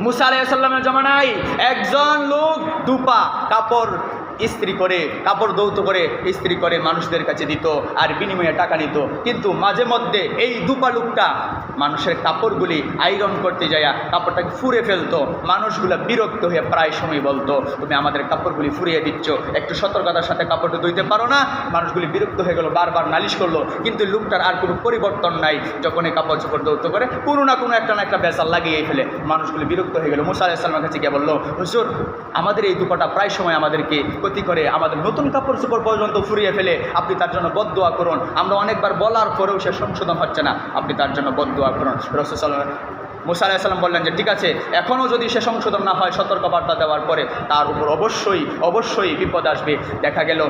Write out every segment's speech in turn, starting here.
মুসা আলাইসাল্লামের জমানায় একজন লোক দুপা কাপড় ইস্ত্রি করে, কাপড় দৌত করে ইস্ত্রি করে মানুষদের কাছে দিত আর বিনিময়ে টাকা নিত। কিন্তু মাঝে মধ্যে এই দুপা লোকটা মানুষের কাপড়গুলি আয়রন করতে যাইয়া কাপড়টাকে ফুরে ফেলতো। মানুষগুলো বিরক্ত হয়ে প্রায় সময় বলতো, তুমি আমাদের কাপড়গুলি ফুরিয়ে দিচ্ছ। একটু সতর্কতার সাথে কাপড়টা ধুইতে পারো না? মানুষগুলি বিরক্ত হয়ে গেল, বারবার নালিশ করল। কিন্তু লুকটার আর কোনো পরিবর্তন নাই। যখন এই কাপড় চোপড় দৌত করে, কোনো না কোনো একটা না একটা বেসাল লাগিয়ে ফেলে। মানুষগুলি বিরক্ত হয়ে গেল। মুসা আলাইসাল্লামের কাছে গিয়ে বলল, হুজুর, আমাদের এই দুপাটা প্রায় সময় আমাদেরকে ক্ষতি করে আমাদের নতুন কাপড় চোপড় পর্যন্ত ফুরিয়ে ফেলে আপনি তার জন্য বদোয়া করুন। আমরা অনেকবার বলার পরেও সে সংশোধন হচ্ছে না। আপনি তার জন্য বদোয়া করুন। রসুসাল্লাম মুসা আলাইসাল্লাম বললেন যে, ঠিক আছে, এখনও যদি সে সংশোধন না হয়, সতর্কবার্তা দেওয়ার পরে তার উপর অবশ্যই অবশ্যই বিপদ আসবে। দেখা গেল,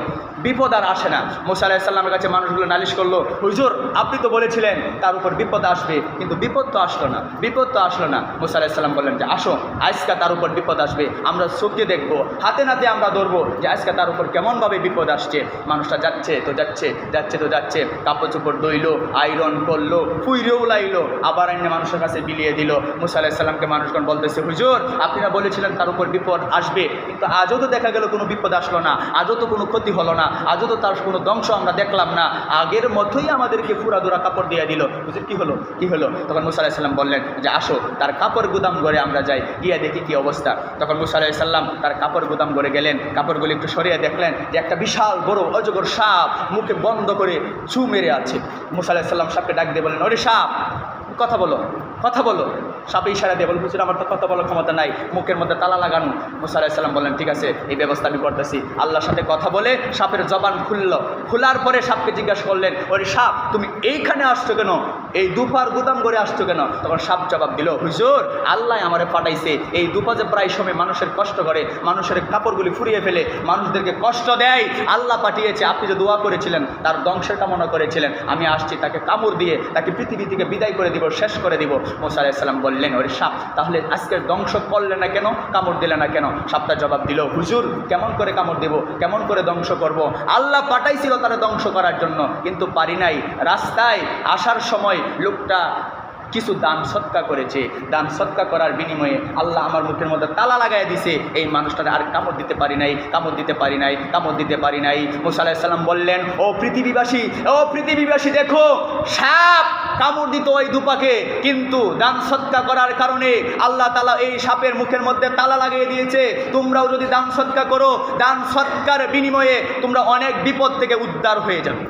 বিপদ আর আসে না। মুসা আলাইসাল্লামের কাছে মানুষগুলো নালিশ করল, হুজুর, আপনি তো বলেছিলেন তার উপর বিপদ আসবে। কিন্তু বিপদ তো আসলো না, বিপদ তো আসলো না। মুসা আলাইসাল্লাম বললেন যে, আসো, আজকা তার উপর বিপদ আসবে, আমরা চোখে দেখব। হাতে নাতে আমরা ধরবো যে, আজকে তার উপর কেমনভাবে বিপদ আসছে। মানুষটা যাচ্ছে তো যাচ্ছে যাচ্ছে তো যাচ্ছে, কাপড় চোপড় দইলো আয়রন করল, ফুইরেও লাইলো, আবার এনে মানুষের কাছে বিলিয়ে দিল। মুসা আলাহিসাল্লামকে মানুষগণ বলতেছে, হুজুর আপনারা বলেছিলেন তার উপর বিপদ আসবে, কিন্তু আজও তো দেখা গেল কোনো বিপদ আসলো না, আজও তো কোনো ক্ষতি হলো না, আজও তো তার কোনো ধ্বংস আমরা দেখলাম না। আগের মতোই আমাদেরকে ফুরাদুরা কাপড় দিয়ে দিল। হুজুর, কী হলো? কী হলো? তখন মুসা আলাহিসাল্লাম বললেন যে, আসো, তার কাপড় গুদাম ঘরে আমরা যাই, গিয়ে দেখি কি অবস্থা। তখন মুসা আলাহিসাল্লাম তার কাপড় গুদাম ঘরে গেলেন, কাপড়গুলি একটু সরিয়ে দেখলেন যে, একটা বিশাল বড় অজগর সাপ মুখে বন্ধ করে ছু মেরে আছে। মুসা আলাহিসাল্লাম সাপকে ডাক দিয়ে বলেন ওরে সাপ কথা বলো কথা বলো। সাপে ইশারা দিয়ে বলো, হুজুর, আমার তো কথা বলার ক্ষমতা নাই, মুখের মধ্যে তালা লাগানো। মুসা আলাহিসাল্লাম বললেন, ঠিক আছে, এই ব্যবস্থা আমি করতেছি। আল্লাহর সাথে কথা বলে সাপের জবান খুলল। খোলার পরে সাপকে জিজ্ঞাসা করলেন, ওরে সাপ, তুমি এইখানে আসছো কেন? এই দুপার গুদাম করে আসছো কেন? তখন সাপ জবাব দিল, হুজুর, আল্লাহ আমারে পাঠাইছে। এই দুপা যে প্রায় সময় মানুষের কষ্ট করে, মানুষের কাপড়গুলি ফুরিয়ে ফেলে, মানুষদেরকে কষ্ট দেয়। আল্লাহ পাঠিয়েছে, আপনি যে দোয়া করেছিলেন, তার ধ্বংসের কামনা করেছিলেন। আমি আসছি তাকে কামড় দিয়ে, তাকে পৃথিবী থেকে বিদায় করে দিব, শেষ করে দিব। মোসা আলাইসাল্লাম বললেন, ওরে সাপ, তাহলে আজকের ধ্বংস করলে না কেন? কামড় দিলে না কেন? সাপটা জবাব দিল, হুজুর, কেমন করে কামড় দেব? কেমন করে ধ্বংস করব? আল্লাহ পাঠাইছিল তারা ধ্বংস করার জন্য, কিন্তু পারি নাই। রাস্তায় আসার সময় লোকটা কিছু দান সৎকা করেছে। দান সৎকা করার বিনিময়ে আল্লাহ আমার মুখের মধ্যে তালা লাগাই দিছে। এই মানুষটার আর কামড় দিতে পারি নাই, কামড় দিতে পারি নাই, কামড় দিতে পারি নাই। মুসা আলাহিসাল্লাম বললেন, ও পৃথিবীবাসী ও পৃথিবীবাসী, দেখো, সাপ কামড় দিত ওই দুপাকে, কিন্তু দান সৎকা করার কারণে আল্লাহ তালা এই সাপের মুখের মধ্যে তালা লাগিয়ে দিয়েছে। তোমরাও যদি দান সৎকা করো, দান সৎকার বিনিময়ে তোমরা অনেক বিপদ থেকে উদ্ধার হয়ে যাবে।